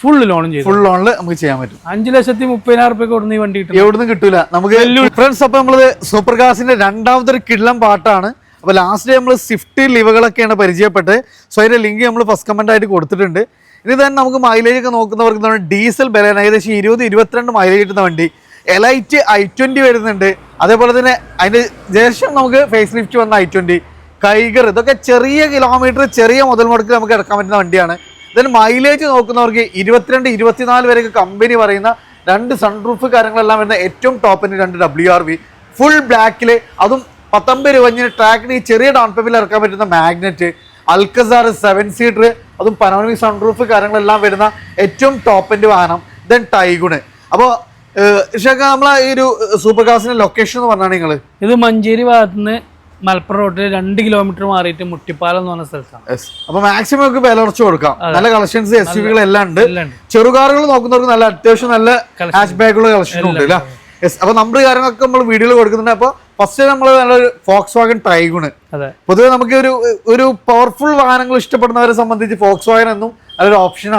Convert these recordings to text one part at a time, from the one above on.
Full ലോണും ചെയ്തു. Full ലോണിൽ നമുക്ക് ചെയ്യാൻ പറ്റും. അഞ്ചു ലക്ഷത്തി മുപ്പതിനായിരം റുപ്യ കൊടുക്കുന്ന ഈ വണ്ടി കിട്ടും. എവിടുന്ന് കിട്ടൂല. നമുക്ക് ഫ്രണ്ട്സ് അപ്പൊ നമ്മൾ സൂപ്പർ കാസിന്റെ രണ്ടാമത്തെ ഒരു കിള്ളം പാട്ടാണ്. അപ്പൊ ലാസ്റ്റ് ഡേ നമ്മൾ സ്വിഫ്റ്റ് ലിവുകളൊക്കെയാണ് പരിചയപ്പെട്ട് സോ അതിന്റെ ലിങ്ക് നമ്മൾ ഫസ്റ്റ് കമന്റ് ആയിട്ട് കൊടുത്തിട്ടുണ്ട്. ഇനി തന്നെ നമുക്ക് മൈലേജ് ഒക്കെ നോക്കുന്നവർക്ക് ഡീസൽ ബലേന ഏകദേശം ഇരുപത് ഇരുപത്തിരണ്ട് മൈലേജ് കിട്ടുന്ന വണ്ടി. എലൈറ്റ് ഐ ട്വന്റി വരുന്നുണ്ട്. അതേപോലെ തന്നെ അതിന്റെ ശേഷം നമുക്ക് ഫേസ് ലിഫ്റ്റ് വന്ന ഐ ട്വന്റി കൈഗർ ഇതൊക്കെ ചെറിയ കിലോമീറ്റർ ചെറിയ മുതൽ മുടക്കിൽ നമുക്ക് ഇറക്കാൻ പറ്റുന്ന വണ്ടിയാണ്. ഇതിന് മൈലേജ് നോക്കുന്നവർക്ക് ഇരുപത്തിരണ്ട് ഇരുപത്തിനാല് വരെയൊക്കെ കമ്പനി പറയുന്ന രണ്ട് സൺറൂഫ് കാര്യങ്ങളെല്ലാം വരുന്ന ഏറ്റവും ടോപ്പിന് രണ്ട് ഡബ്ല്യു ആർ വി ഫുൾ ബ്ലാക്കിൽ അതും പത്തൊമ്പത് രൂപഞ്ഞിന് ട്രാക്കിന് ഈ ചെറിയ ഡൗൺ പേപ്പിൽ ഇറക്കാൻ പറ്റുന്ന മാഗ്നറ്റ് അൽക്കസാർ സെവൻ സീറ്റർ അതും പനോമിക് സൺറൂഫ് കാര്യങ്ങളെല്ലാം വരുന്ന ഏറ്റവും ടോപ്പിന്റെ വാഹനം. ദെൻ ടൈഗുണ് അപ്പോൾ നമ്മളെ ഈ ഒരു സൂപ്പർ കാസിന്റെ ലൊക്കേഷൻ എന്ന് പറഞ്ഞാണ് നിങ്ങൾ ഇത് മഞ്ചേരി ഭാഗത്ത് നിന്ന് മലപ്പുറം റോഡിൽ രണ്ട് കിലോമീറ്റർ മാറിയിട്ട് മുട്ടിപ്പാലം എന്ന് പറഞ്ഞ സ്ഥലത്താണ്. അപ്പൊ മാക്സിമം നമുക്ക് വില കുറച്ച് കൊടുക്കാം. നല്ല കളക്ഷൻസ് എസ് യു എല്ലാം ഉണ്ട്. ചെറുകാറുകൾ നോക്കുന്നവർക്ക് നല്ല അത്യാവശ്യം നല്ല. ഹാഷ് ബാഗുള്ള കളക്ഷൻ ഉണ്ട് അപ്പൊ നമ്പർ കാര്യങ്ങളൊക്കെ നമ്മൾ വീഡിയോയിൽ കൊടുക്കുന്നുണ്ട്. അപ്പൊ ഫസ്റ്റ് നമ്മൾ നല്ലൊരു ഫോക്സ് വാഗൻ ടൈഗുണ് അതെ. പൊതുവെ നമുക്ക് ഒരു ഒരു പവർഫുൾ വാഹനങ്ങൾ ഇഷ്ടപ്പെടുന്നവരെ സംബന്ധിച്ച് ഫോക്സ് വാഗൻ എന്നും നല്ലൊരു ഓപ്ഷൻ.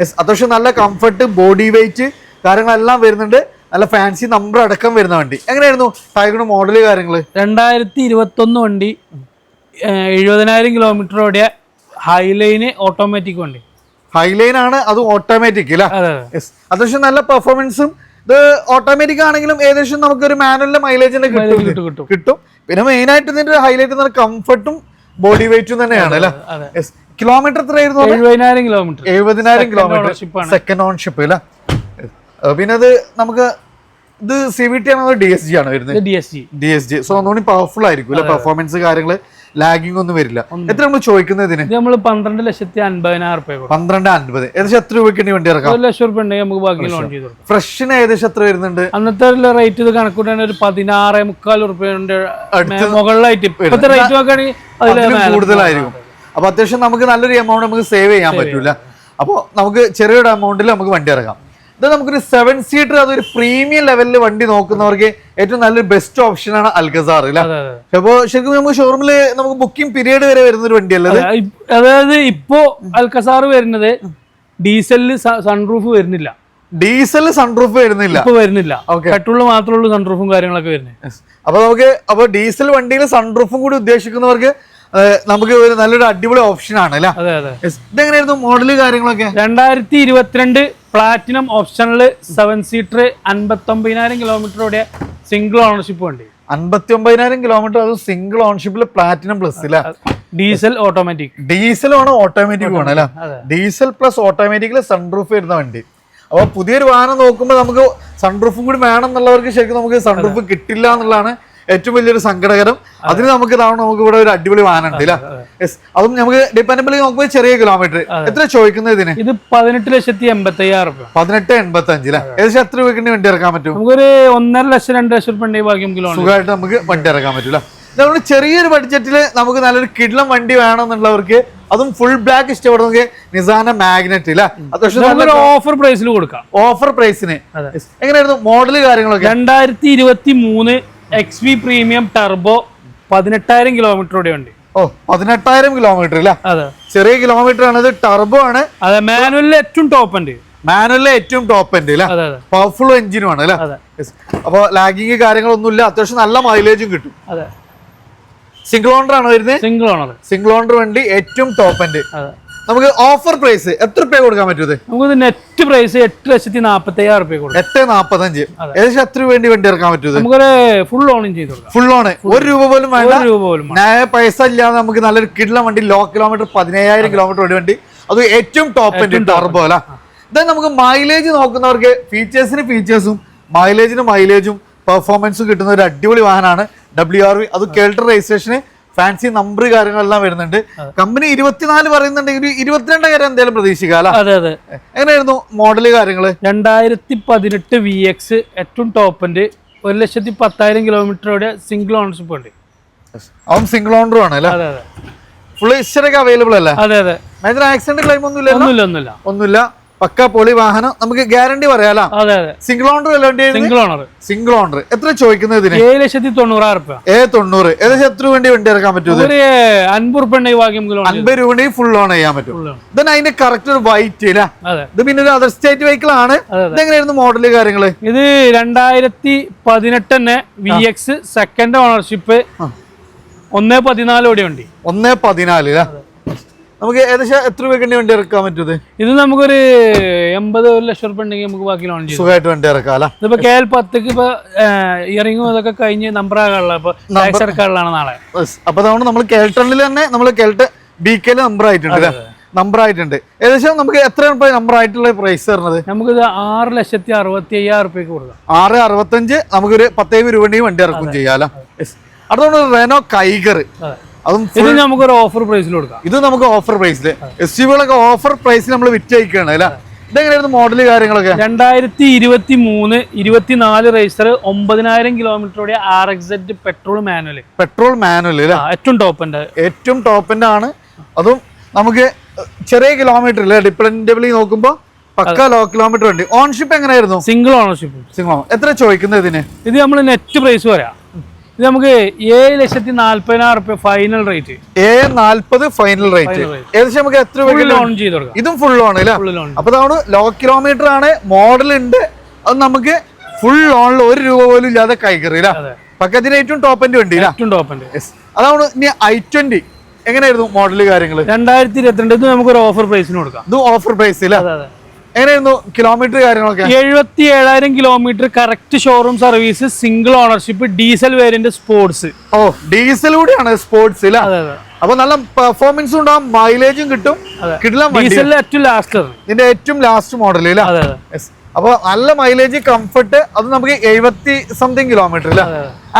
യെസ് അത്യാവശ്യം നല്ല കംഫർട്ട് ബോഡി വെയിറ്റ് കാര്യങ്ങളെല്ലാം വരുന്നുണ്ട്. നല്ല ഫാൻസി നമ്പർ അടക്കം വരുന്ന വണ്ടി. എങ്ങനെയായിരുന്നു ടൈഗുണ് മോഡൽ കാര്യങ്ങൾ രണ്ടായിരത്തി ഇരുപത്തി ഒന്ന് വണ്ടി എഴുപതിനായിരം കിലോമീറ്റർ ഓടിയ ഹൈലൈന് ഓട്ടോമാറ്റിക് വണ്ടി. ഹൈലൈൻ ആണ് അത് ഓട്ടോമാറ്റിക് അല്ലേ അതെ അതെ. അത്യാവശ്യം നല്ല പെർഫോമൻസും ഇത് ഓട്ടോമാറ്റിക് ആണെങ്കിലും ഏകദേശം നമുക്ക് ഒരു മാനുവലിന്റെ മൈലേജിന്റെ കിട്ടും കിട്ടും, പിന്നെ മെയിൻ ആയിട്ട് ഇതിന്റെ ഹൈലൈറ്റ് എന്ന് കംഫർട്ടും ബോഡി വെയിറ്റും തന്നെയാണ് അല്ലേ? കിലോമീറ്റർ എത്രയായിരുന്നു എഴുപതിനായിരം കിലോമീറ്റർ എഴുപതിനായിരം കിലോമീറ്റർ സെക്കൻഡ് ഓൺഷിപ്പ് അല്ലേ? പിന്നെ അത് നമുക്ക് ഇത് സി വി ടി ആണോ ഡി എസ് ജി ആണ് വരുന്നത്. D S G D S G so ഒന്നുകൂടി പവർഫുൾ ആയിരിക്കും അല്ലെ? പെർഫോമൻസ് കാര്യങ്ങൾ ലാഗിംഗ് ഒന്നും വരില്ല. എത്ര നമ്മൾ ചോദിക്കുന്നത് ഇതിന്? നമ്മൾ പന്ത്രണ്ട് ലക്ഷത്തി അൻപതിനായിരം രൂപ പന്ത്രണ്ട് അൻപത്. ഏകദേശം എത്ര രൂപയ്ക്ക് വേണ്ടി ഇറക്കാം? ഒരു ലക്ഷം റുപ്യ ഉണ്ടെങ്കിൽ നമുക്ക് ബാക്കി ലോൺ ചെയ്തു ഫ്രഷിന് ഏകദേശം എത്ര വരുന്നുണ്ട്? അന്നത്തെ റേറ്റ് ഇത് കണക്കൂട്ടാൻ ഒരു പതിനാറ് മുക്കാൽ റുപ്യന്റെ മുകളിലായിട്ട്. ഇപ്പോഴത്തെ റേറ്റ് നോക്കുകയാണെങ്കിൽ കൂടുതലായിരിക്കും. അപ്പൊ അത്യാവശ്യം നമുക്ക് നല്ലൊരു എമൗണ്ട് നമുക്ക് സേവ് ചെയ്യാൻ പറ്റൂല. അപ്പോൾ നമുക്ക് ചെറിയൊരു എമൗണ്ടിൽ നമുക്ക് വണ്ടി ഇറക്കാം. ഇത് നമുക്കൊരു സെവൻ സീറ്റർ അതൊരു പ്രീമിയം ലെവലിൽ വണ്ടി നോക്കുന്നവർക്ക് ഏറ്റവും നല്ലൊരു ബെസ്റ്റ് ഓപ്ഷൻ ആണ് അൽഗസാർ അപ്പോൾ ശരിക്കും നമുക്ക് ഷോറൂമിൽ നമുക്ക് ബുക്കിംഗ് പീരീഡ് വരെ വരുന്ന ഒരു വണ്ടിയല്ലേ അല്ലേ അതായത് ഇപ്പോ അൽഗസാർ വരുന്നത് ഡീസലിൽ സൺറൂഫ് വരുന്നില്ല. ഡീസൽ സൺറൂഫ് വരുന്നില്ല. ഇപ്പൊ വരുന്നില്ല. ഓക്കെ പെട്രോളിൽ മാത്രമേ ഉള്ളൂ സൺറൂഫും കാര്യങ്ങളൊക്കെ വരുന്നത് അപ്പൊ നമുക്ക് അപ്പൊ ഡീസൽ വണ്ടിയിൽ സൺറൂഫും കൂടി ഉദ്ദേശിക്കുന്നവർക്ക് നമുക്ക് ഒരു നല്ലൊരു അടിപൊളി ഓപ്ഷൻ ആണ് അല്ലേ അതെ അതെ. Yes. ഇതെങ്ങനെയായിരുന്നു മോഡൽ കാര്യങ്ങളൊക്കെ? രണ്ടായിരത്തി ഇരുപത്തിരണ്ട് പ്ലാറ്റിനം ഓപ്ഷനിൽ സെവൻ സീറ്റർ അൻപത്തി ഒമ്പതിനായിരം കിലോമീറ്റർ ഓടിയ സിംഗിൾ ഓണർഷിപ്പ് വണ്ടി. അൻപത്തി ഒമ്പതിനായിരം കിലോമീറ്റർ അത് സിംഗിൾ ഓണർഷിപ്പിൽ പ്ലാറ്റിനം പ്ലസ് അല്ലേ ഡീസൽ ഓട്ടോമാറ്റിക് ഡീസൽ ആണ് ഓട്ടോമാറ്റിക് വേണം അല്ലേ? ഡീസൽ പ്ലസ് ഓട്ടോമാറ്റിക്കിൽ സൺറൂഫ് വരുന്ന വണ്ടി. അപ്പോൾ പുതിയൊരു വാഹനം നോക്കുമ്പോൾ നമുക്ക് സൺറൂഫും കൂടി വേണം എന്നുള്ളവർക്ക് ശരിക്കും നമുക്ക് സൺറൂഫ് കിട്ടില്ല എന്നുള്ളതാണ് ഏറ്റവും വലിയൊരു സങ്കടകരം. അതിന് നമുക്ക് ഇതാണ് നമുക്ക് ഇവിടെ ഒരു അടിപൊളി വാഹനം ഉണ്ട് അല്ലേ യെസ് അതും നമുക്ക് ഡിപ്പെൻഡബിളി നോക്കുമ്പോൾ ചെറിയ കിലോമീറ്റർ എത്ര ചോദിക്കുന്നത് ഇതിന്? ഇത് പതിനെട്ട് ലക്ഷത്തി എൺപത്തി അയ്യായിരം രൂപ. പതിനെട്ട് എൺപത്തി അഞ്ച് ഏകദേശം എത്ര രൂപയ്ക്ക് വണ്ടി ഇറക്കാൻ പറ്റും? നമുക്കൊരു ഒന്നര ലക്ഷം രണ്ട് ലക്ഷം രൂപ ബാക്കി സുഖമായിട്ട് നമുക്ക് വണ്ടി ഇറക്കാൻ പറ്റൂല നമ്മൾ ചെറിയൊരു ബഡ്ജറ്റിൽ നമുക്ക് നല്ലൊരു കിഡ്ലം വണ്ടി വേണമെന്നുള്ളവർക്ക് അതും ഫുൾ ബ്ലാക്ക് ഇഷ്ടപ്പെടുന്നെങ്കിൽ നിസാന മാഗ്നറ്റ് ഇല്ല? ഓഫർ പ്രൈസിൽ കൊടുക്കാം. ഓഫർ പ്രൈസിന്. എങ്ങനെയായിരുന്നു മോഡൽ കാര്യങ്ങളൊക്കെ? രണ്ടായിരത്തി ഇരുപത്തി മൂന്ന് എക്സ് വി പ്രീമിയം ടർബോ പതിനെട്ടായിരം കിലോമീറ്റർ കൂടെ ഉണ്ട് ഓ പതിനെട്ടായിരം കിലോമീറ്റർ അല്ലേ അതെ. ചെറിയ കിലോമീറ്റർ ആണ് ഇത് ടർബോ ആണ്. അതെ മാനുവലിൽ ഏറ്റവും ടോപ്പ് ഉണ്ട്. മാനുവലിലെ ഏറ്റവും ടോപ്പ് ഉണ്ട് അല്ലേ പവർഫുൾ എഞ്ചിനും ആണ് അല്ലേ അതെ. അപ്പോൾ ലാഗിങ് കാര്യങ്ങളൊന്നുമില്ല അത്യാവശ്യം നല്ല മൈലേജും കിട്ടും. അതെ. സിംഗിൾ ഓണർ ആണ് വരുന്നത്? സിംഗിൾ ഓണർ സിംഗിൾ ഓണർ വണ്ടി ഏറ്റവും ടോപ്പ് ഉണ്ട്. നമുക്ക് ഓഫർ പ്രൈസ് എത്ര രൂപ കൊടുക്കാൻ പറ്റൂ നമുക്ക് നെറ്റ് പ്രൈസ് എട്ട് ലക്ഷത്തി നാൽപ്പത്തി അയ്യായിരം രൂപ കൊടുക്കാം. എട്ട് നാപ്പത്തഞ്ച് ഏകദേശം എത്ര വേണ്ടി വേണ്ടി ഇറക്കാൻ പറ്റും നമുക്ക് നമുക്കൊരു ഫുൾ ഓണും ചെയ്ത് കൊടുക്കാം. ഫുൾ ഓൺ ഒരു രൂപ പോലും വേണ്ട. ഒരു രൂപ പോലും പൈസ ഇല്ലാതെ നമുക്ക് നല്ലൊരു കിഡ്ല വണ്ടി ലോ കിലോമീറ്റർ പതിനയ്യായിരം കിലോമീറ്റർ ഓടി വണ്ടി. അത് ഏറ്റവും ടോപ്പ് ടർബോ അല്ല? ഇതാ നമുക്ക് മൈലേജ് നോക്കുന്നവർക്ക് ഫീച്ചേഴ്സിന് ഫീച്ചേഴ്സും മൈലേജിന് മൈലേജും പെർഫോമൻസും കിട്ടുന്ന ഒരു അടിപൊളി വാഹനമാണ് ഡബ്ല്യു ആർ വി അത് കേൾട്ടർ രജിസ്ട്രേഷന് ഫാൻസി നമ്പർ കാര്യങ്ങളെല്ലാം വരുന്നുണ്ട്. കമ്പനി ഇരുപത്തിനാല് പറയുന്നുണ്ടെങ്കിൽ ഇരുപത്തിരണ്ട് കാര്യം എന്തായാലും പ്രതീക്ഷിക്കാം അതെ അതെ. എങ്ങനെയായിരുന്നു മോഡൽ കാര്യങ്ങൾ? രണ്ടായിരത്തി പതിനെട്ട് വി എക്സ് ഏറ്റവും ടോപ്പിന്റെ ഒരു ലക്ഷത്തി പത്തായിരം കിലോമീറ്റർ ഓടിയ സിംഗിൾ ഓണർഷിപ്പ് ഉണ്ട്. അവൻ സിംഗിൾ ഓണറും ആണ് അല്ലേ? ഫുൾ ഹിസ്റ്ററൊക്കെ അവൈലബിൾ അല്ലേ? അതെ അതെ. ആക്സിഡന്റ് ക്ലൈം ഒന്നും ഇല്ലല്ലോ ഒന്നുമില്ല ഒന്നുമില്ല. ഒന്നുമില്ല. പക്ക പൊളി വാഹനം നമുക്ക് ഗ്യാരണ്ടി പറയാലോ? അതെ അതെ. സിംഗിൾ ഓണർ അല്ല വണ്ടി സിംഗിൾ ഓണർ സിംഗിൾ ഓണർ എത്ര ചോദിക്കുന്നത് ഇതിന്? ഏഴ് ലക്ഷത്തി തൊണ്ണൂറായിരം രൂപ ഏ തൊണ്ണൂറ്. ഏകദേശം എത്ര വേണ്ടി വണ്ടി ഇറക്കാൻ പറ്റും ഒരു അൻപത് രൂപ അൻപത് രൂപ ഫുൾ ഓൺ ചെയ്യാൻ പറ്റും. ഇതന്നെ അതിന്റെ കറക്റ്റ് ഒരു വൈറ്റ് ഇല്ല? ഇത് പിന്നെ ഒരു അതർ സ്റ്റേറ്റ് വെഹിക്കിൾ ആണ്. ഇതെങ്ങനെയായിരുന്നു മോഡൽ കാര്യങ്ങൾ? ഇത് രണ്ടായിരത്തി പതിനെട്ട് തന്നെ വി എക്സ് സെക്കൻഡ് ഓണർഷിപ്പ് ഒന്നേ ഓടി ഉണ്ട് ഒന്നേ പതിനാല് ല്ലേ? നമുക്ക് ഏകദേശം എത്ര രൂപയ്ക്ക് വണ്ടി ഇറക്കാൻ പറ്റും ഇത് നമുക്കൊരു എൺപത് ഒരു ലക്ഷം റുപ്യ ഉണ്ടെങ്കിൽ നമുക്ക് ബാക്കി ലോൺ ചെയ്യും സുഖമായിട്ട് വണ്ടി ഇറക്കാം അല്ല? ഇതിപ്പോ കെ എൽ പത്തക്ക് ഇപ്പൊ ഇയറിംഗും ഇതൊക്കെ കഴിഞ്ഞ് നമ്പർ ആകാനുള്ള ഇപ്പൊ ടാക്സ് നാളെ. അപ്പൊ അതുകൊണ്ട് നമ്മൾ കേൾട്ടണിൽ തന്നെ നമ്മൾ കേൾട്ട് ബി കെയിൽ നമ്പർ ആയിട്ടുണ്ട് നമ്പർ ആയിട്ടുണ്ട്. ഏകദേശം നമുക്ക് എത്ര നമ്പർ ആയിട്ടുള്ള പ്രൈസ് തരുന്നത്? നമുക്കിത് ആറ് ലക്ഷത്തി അറുപത്തി അയ്യായിരം റുപ്യക്ക് കൊടുക്കാം. ആറ് അറുപത്തഞ്ച് നമുക്കൊരു പത്തേഴ് രൂപയുടെയും വണ്ടി ഇറക്കും ചെയ്യാലോ അടുത്തോണ്ട് റെനോ കൈഗർ അതെ ഇത് ഓഫർ പ്രൈസിൽ കൊടുക്കാം. ഇത് നമുക്ക് ഓഫർ പ്രൈസിൽ എസ് യുകളൊക്കെ ഓഫർ പ്രൈസിൽ നമ്മൾ വിറ്റയക്കാണ് അല്ലേ? ഇതെങ്ങനെയായിരുന്നു മോഡൽ കാര്യങ്ങളൊക്കെ? രണ്ടായിരത്തി ഇരുപത്തി മൂന്ന് ഇരുപത്തിനാല് റേസർ ഒമ്പതിനായിരം കിലോമീറ്ററോടെ R X Z petrol manual petrol manual ഏറ്റവും ടോപ്പിന്റെ ഏറ്റവും ടോപ്പിന്റെ ആണ്. അതും നമുക്ക് ചെറിയ കിലോമീറ്റർ അല്ലേ ഡിപ്പെൻഡബിളി നോക്കുമ്പോൾ പക്ക ലോ കിലോമീറ്റർ ഉണ്ട്. ഓൺഷിപ്പ് എങ്ങനെയായിരുന്നു? സിംഗിൾ ഓണർഷിപ്പ് സിംഗിൾ എത്ര ചോദിക്കുന്നത് ഇതിന്? ഇത് നമ്മൾ നെറ്റ് പ്രൈസ് പറയാം. ഇത് നമുക്ക് ഏഴ് ലക്ഷത്തി നാല്പതിനായിരം റുപ്യ ഫൈനൽ റേറ്റ് ഏഴ് നാല്പത് ഫൈനൽ റേറ്റ്. ഏകദേശം നമുക്ക് എത്ര രൂപ ലോൺ ചെയ്ത് കൊടുക്കാം. ഇതും ഫുൾ ലോൺ അല്ലേ? അപ്പൊ അതാണ് ലോ കിലോമീറ്റർ ആണ് മോഡൽ ഉണ്ട്. അത് നമുക്ക് ഫുൾ ലോണിൽ ഒരു രൂപ പോലും ഇല്ലാതെ കൈകറിയില്ല പക്കത്തിന് ഏറ്റവും ടോപ്പ് എന്റെ വണ്ടി അതാണ് ഇനി ഐ ട്വന്റി എങ്ങനെയായിരുന്നു മോഡൽ കാര്യങ്ങൾ രണ്ടായിരത്തി ഇരുപത്തിരണ്ട് ഇത് നമുക്കൊരു ഓഫർ പ്രൈസിന് കൊടുക്കാം. ഇത് ഓഫർ പ്രൈസ് അതെ. എങ്ങനെയായിരുന്നു കിലോമീറ്റർ കാര്യങ്ങളൊക്കെ? എഴുപത്തി ഏഴായിരം kilometre correct showroom service single ownership diesel variant sports ഓ ഡീസൽ കൂടിയാണ് സ്പോർട്സ് അപ്പൊ നല്ല പെർഫോമൻസ് ഉണ്ടാവും മൈലേജും കിട്ടും ഡീസലിൽ ഏറ്റവും ലാസ്റ്റ് ഇതിന്റെ ഏറ്റവും ലാസ്റ്റ് മോഡൽ അപ്പൊ നല്ല മൈലേജ് കംഫർട്ട് അത് നമുക്ക് എഴുപത്തി സംതിങ് കിലോമീറ്റർ ഇല്ല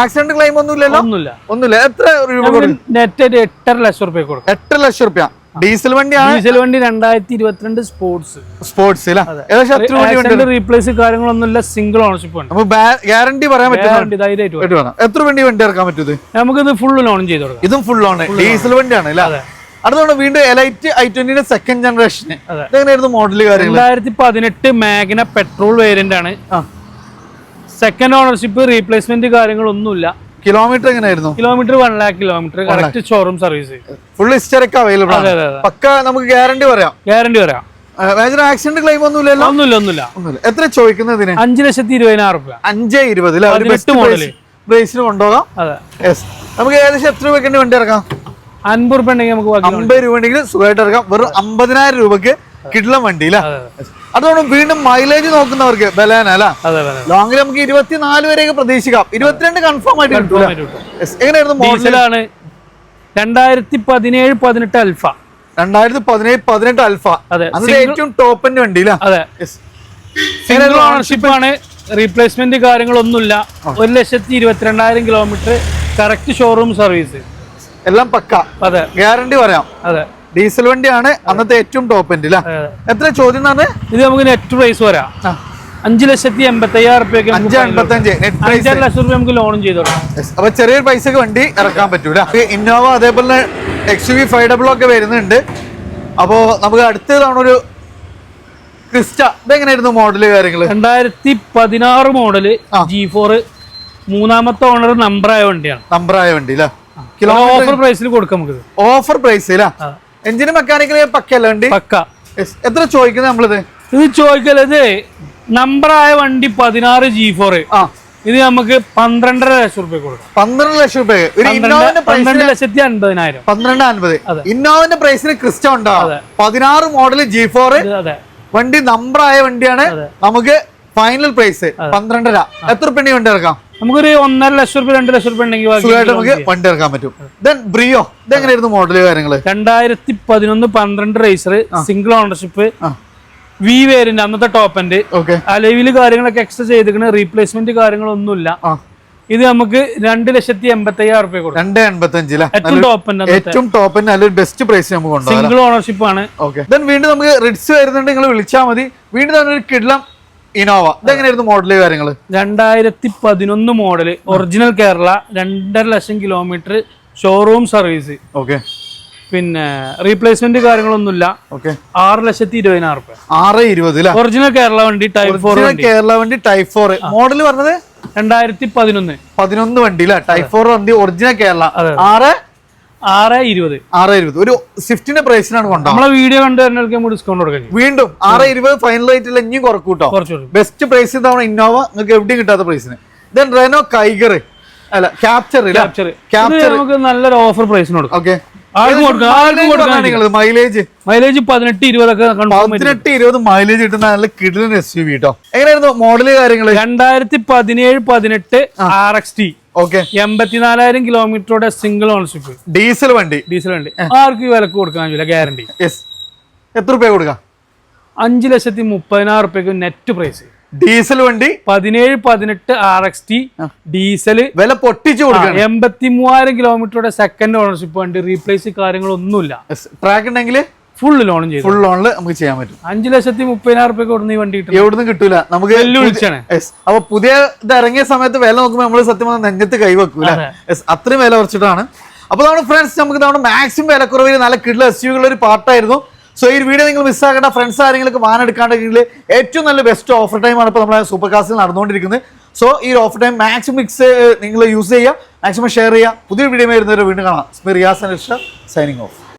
ആക്സിഡന്റ് ക്ലെയിം ഒന്നും ഇല്ലല്ലോ ഒന്നുമില്ല. ഒന്നുമില്ല. എത്ര രൂപ നെറ്റ് എട്ടര ലക്ഷം റുപ്യ എട്ടര എട്ട് ലക്ഷം റുപ്യ. ഡീസൽ വണ്ടിയാണ്? ഡീസൽ വണ്ടി രണ്ടായിരത്തി ഇരുപത്തിരണ്ട് സ്പോർട്സ് സ്പോർട്സ് ഏകദേശം റീപ്ലേസ് കാര്യങ്ങളൊന്നുമില്ല സിംഗിൾ ഓണർഷിപ്പ് ഉണ്ട്. ഗ്യാരണ്ടി പറയാൻ പറ്റും. എത്ര വണ്ടി വണ്ടി ഇറക്കാൻ പറ്റും ഇത്? നമുക്കിത് ഫുൾ ലോൺ ചെയ്ത് കൊടുക്കാം. ഇതും ഫുൾ ആണ് ഡീസൽ വണ്ടിയാണ് അല്ലേ. അടുത്തോണ്ട് വീണ്ടും എലൈറ്റ് ഐ ട്വന്റിന്റെ സെക്കൻഡ് ജനറേഷൻ എങ്ങനെയായിരുന്നു മോഡൽ രണ്ടായിരത്തി പതിനെട്ട് മാഗ്ന പെട്രോൾ വേരിയന്റ് ആണ്. സെക്കൻഡ് ഓണർഷിപ്പ് റീപ്ലേസ്മെന്റ് കാര്യങ്ങളൊന്നുമില്ല. കിലോമീറ്റർ എങ്ങനെയായിരുന്നു? Kilometre one lakh kilometre correct showroom service full ഹിസ്റ്ററിക്ക് available ആണ്. പക്ക നമുക്ക് ഗ്യാരണ്ടി പറയാം. ഗ്യാരണ്ടി പറയാം. മേജർ ആക്സിഡന്റ് ക്ലെയിം ഒന്നും ഇല്ലല്ലോ ഒന്നുമില്ല ഒന്നുമില്ല. എത്ര ചോദിക്കുന്നതിന് അഞ്ച് ലക്ഷത്തി ഇരുപതിനായിരം റുപ്യ. അഞ്ച് ഇരുപത്. പ്രൈസിന് കൊണ്ടുപോകാം. നമുക്ക് ഏകദേശം എത്ര രൂപയ്ക്ക് വണ്ടി ഇറക്കാം? അൻപത് രൂപ ഉണ്ടെങ്കിൽ നമുക്ക് അമ്പത് രൂപ ഉണ്ടെങ്കിൽ സുഖമായിട്ട് ഇറക്കാം. വെറും അമ്പതിനായിരം രൂപക്ക് കിടിലം വണ്ടി അല്ലേ? അതെ അതെ. അതുകൊണ്ട് വീണ്ടും മൈലേജ് നോക്കുന്നവർക്ക് ബലേന അല്ല? ലോങ്ങിൽ നമുക്ക് ഇരുപത്തിനാല് വരെയൊക്കെ പ്രതീക്ഷിക്കാം. ഇരുപത്തിരണ്ട് കൺഫേം ആയിട്ട് കിട്ടും. എങ്ങനെയായിരുന്നു മോഡലാണ് രണ്ടായിരത്തി പതിനേഴ് പതിനെട്ട് അൽഫ രണ്ടായിരത്തി പതിനേഴ് പതിനെട്ട് അൽഫ അതെ. ഏറ്റവും ടോപ്പിന്റെ വണ്ടി അതെ. സിംഗിൾ ഓണർഷിപ്പ് ആണ്. റീപ്ലേസ്മെന്റ് കാര്യങ്ങളൊന്നുമില്ല. ഒരു ലക്ഷത്തി ഇരുപത്തിരണ്ടായിരം കിലോമീറ്റർ കറക്റ്റ് ഷോറൂം സർവീസ് എല്ലാം പക്ക. അതെ. ഗ്യാരണ്ടി പറയാം. അതെ. ഡീസൽ വണ്ടിയാണ് അന്നത്തെ ഏറ്റവും ടോപ്പ് എൻഡ്. എത്ര ചോദ്യം എന്നാണ് ഇത് നമുക്ക് നെറ്റ് പ്രൈസ് വരാം. അഞ്ച് ലക്ഷത്തി എൺപത്തി അയ്യായിരം അഞ്ച് പ്രൈസ് അഞ്ചര ലക്ഷം രൂപ നമുക്ക് ലോണും ചെയ്തു അപ്പൊ ചെറിയൊരു പൈസക്ക് വണ്ടി ഇറക്കാൻ പറ്റൂല. ഇന്നോവ അതേപോലെ എക്സ് വി ഫൈവ് ഡബിൾ ഒക്കെ വരുന്നുണ്ട്. അപ്പോ നമുക്ക് അടുത്ത തവണ ഒരു ക്രിസ്റ്റ ഇതെങ്ങനെയായിരുന്നു മോഡൽ കാര്യങ്ങൾ? രണ്ടായിരത്തി പതിനാറ് മോഡൽ. ജി ഫോർ മൂന്നാമത്തെ ഓണർ നമ്പറായ വണ്ടിയാണ്. നമ്പറായ വണ്ടി അല്ലേ ഓഫർ പ്രൈസിൽ കൊടുക്കാം നമുക്ക്. ഓഫർ പ്രൈസിലാ. എഞ്ചിന് മെക്കാനിക്കൽ പക്കല്ല വണ്ടി? പക്ക. എത്ര ചോദിക്കുന്നത് നമ്മളിത്? ഇത് ചോദിക്കലത് നമ്പർ ആയ വണ്ടി പതിനാറ് ജി ഫോർ ആ. ഇത് നമുക്ക് പന്ത്രണ്ടര ലക്ഷം രൂപ കൊടുക്കാം. പന്ത്രണ്ട് ലക്ഷം രൂപ. പന്ത്രണ്ട് ലക്ഷത്തി അൻപതിനായിരം. പന്ത്രണ്ട് അൻപത്. ഇന്നോവന്റെ പ്രൈസിന് ക്രിസ്റ്റ ഉണ്ടോ. പതിനാറ് മോഡൽ ജി ഫോർ വണ്ടി നമ്പർ ആയ വണ്ടിയാണ് നമുക്ക് ഫൈനൽ പ്രൈസ് പന്ത്രണ്ടര. എത്ര പെണ്ണി വണ്ടി ഇറക്കാം? നമുക്കൊരു ഒന്നര ലക്ഷം റുപ്യ രണ്ട് ലക്ഷം റുപ്യ ഉണ്ടെങ്കിൽ സുഖമായിട്ട് നമുക്ക് വണ്ടി ഇറക്കാൻ പറ്റും. ദെൻ ബ്രിയോ ഇതെങ്ങനെയായിരുന്നു മോഡൽ കാര്യങ്ങൾ? രണ്ടായിരത്തി പതിനൊന്ന് പന്ത്രണ്ട് റേസർ സിംഗിൾ ഓണർഷിപ്പ് വി വേരിന്റെ അന്നത്തെ ടോപ്പ് എൻഡ് ഓക്കെ അലവിൽ കാര്യങ്ങളൊക്കെ എക്സ്ട്രാ ചെയ്തിരിക്കണ. റീപ്ലേസ്മെന്റ് കാര്യങ്ങളൊന്നുമില്ല. ഇത് നമുക്ക് രണ്ട് ലക്ഷത്തി എൺപത്തി അയ്യായിരം റുപ്യ കൊടുക്കും. രണ്ട് എൺപത്തഞ്ചിലെ ഏറ്റവും ടോപ്പ് ഏറ്റവും നല്ലൊരു ബെസ്റ്റ് പ്രൈസ് നമുക്ക് സിംഗിൾ ഓണർഷിപ്പ് ആണ്. ഓക്കെ ദെൻ വീണ്ടും നമുക്ക് റിഡ്സ് വരുന്നുണ്ട്. നിങ്ങൾ വിളിച്ചാൽ മതി. വീണ്ടും തന്നെ ഒരു കിഡ്ലം ഇനോവ. ഇതെങ്ങനെയായിരുന്നു മോഡൽ കാര്യങ്ങൾ രണ്ടായിരത്തി പതിനൊന്ന് മോഡൽ ഒറിജിനൽ കേരള രണ്ടര ലക്ഷം കിലോമീറ്റർ ഷോറൂം സർവീസ് ഓക്കെ പിന്നെ റീപ്ലേസ്മെന്റ് കാര്യങ്ങളൊന്നുമില്ല. ഓക്കെ ആറ് ലക്ഷത്തി ഇരുപതിനായിരം റുപ്യ. ആറ് ഇരുപത് ഒറിജിനൽ കേരള വണ്ടി ടൈപ്പ് ഫോർ കേരള വണ്ടി ടൈപ്പ് ഫോർ മോഡൽ പറഞ്ഞത്? രണ്ടായിരത്തി പതിനൊന്ന് പതിനൊന്ന് വണ്ടി അല്ലെ ടൈപ്പ് ഫോർ വണ്ടി ഒറിജിനൽ കേരള. ആറ് ആറ് ഇരുപത്. ആറ് ഇരുപത്. ഒരു സ്വിഫ്റ്റിന്റെ പ്രൈസിനാണ് നമ്മളെ വീഡിയോ കണ്ടു തന്നെ ഡിസ്കൗണ്ട് കൊടുക്കാം വീണ്ടും ആറ് ഇരുപത് ഫൈനൽ റേറ്റിൽ ഇനിയും കുറക്കും കേട്ടോ ബെസ്റ്റ് പ്രൈസ് ഇതാണ് ഇന്നോവ നിങ്ങൾക്ക് എവിടെയും കിട്ടാത്ത പ്രൈസിന് ദെൻ റെനോ കൈഗർ അല്ല ക്യാപ്ചർ ക്യാപ്ചർ ക്യാപ്ചർ നമുക്ക് നല്ലൊരു ഓഫർ പ്രൈസിന് കൊടുക്കാം. ഓക്കെ മൈലേജ് മൈലേജ് പതിനെട്ട് ഇരുപതൊക്കെ കൺഫേം പതിനെട്ട് ഇരുപത് മൈലേജ് കിട്ടുന്ന നല്ല കിടിലൻ എസ് യു വി കേട്ടോ എങ്ങനെയായിരുന്നു മോഡൽ കാര്യങ്ങൾ രണ്ടായിരത്തി പതിനേഴ് പതിനെട്ട് ആർ എക്സ് ടി ഓക്കെ എൺപത്തിനാലായിരം കിലോമീറ്ററുടെ സിംഗിൾ ഓണർഷിപ്പ് ഡീസൽ വണ്ടി. ഡീസൽ വണ്ടി. ആർക്കും വില വിലക്ക് കൊടുക്കാൻ പറ്റില്ല ഗ്യാരണ്ടി യെസ് എത്ര രൂപ കൊടുക്കാം? അഞ്ച് ലക്ഷത്തി മുപ്പതിനായിരം റുപ്യക്ക് നെറ്റ് പ്രൈസ് ഡീസൽ വണ്ടി. പതിനേഴ് പതിനെട്ട് ആർ എക്സ് ടി ഡീസൽ വില പൊട്ടിച്ചു കൊടുക്കണം. എൺപത്തി മൂവായിരം കിലോമീറ്ററുടെ സെക്കൻഡ് ഓണർഷിപ്പ് വണ്ടി. റീപ്ലേസ് കാര്യങ്ങളൊന്നുമില്ല. ട്രാക്ക് ഉണ്ടെങ്കിൽ ഫുൾ ലോണും ചെയ്തു. ഫുൾ ലോണിൽ നമുക്ക് ചെയ്യാൻ പറ്റും. അഞ്ചു ലക്ഷത്തി മുപ്പതിനായിരം റുപ്യ കൊടുക്കുന്ന ഈ വണ്ടി കിട്ടും എവിടുന്ന് കിട്ടൂല. നമുക്ക് വെല്ലുവിളിച്ചാണ്. അപ്പൊ പുതിയ ഇത് ഇറങ്ങിയ സമയത്ത് വില നോക്കുമ്പോൾ നമ്മൾ സത്യം പറഞ്ഞാൽ നെഞ്ചത്ത് കൈവെക്കൂല. അത്രയും വില കുറച്ചിട്ടാണ്. അപ്പൊ നമ്മുടെ ഫ്രണ്ട്സ് നമുക്ക് നമ്മുടെ മാക്സിമം വിലക്കുറവിൽ നല്ല കിഡ്ല എസ് യുകളുടെ ഒരു പാർട്ടായിരുന്നു സോ ഈ വീഡിയോ നിങ്ങൾ മിസ്സാക്കേണ്ട ഫ്രണ്ട്സ് ആരെങ്കിലും വാൻ എടുക്കാണ്ടെങ്കിൽ ഏറ്റവും നല്ല ബെസ്റ്റ് ഓഫർ ടൈമാണ് ആണ് ഇപ്പോൾ നമ്മളെ സൂപ്പർ കാസിൽ നടന്നുകൊണ്ടിരിക്കുന്നത്. സോ ഈ ഓഫർ ടൈം മാക്സിമം മിക്സ് നിങ്ങൾ യൂസ് ചെയ്യുക. മാക്സിമം ഷെയർ ചെയ്യുക. പുതിയ വീഡിയോ വരുന്നവരെ വീണ്ടും കാണാം. സ്മിറിയാസ് അനിഷ സൈനിങ് ഓഫ്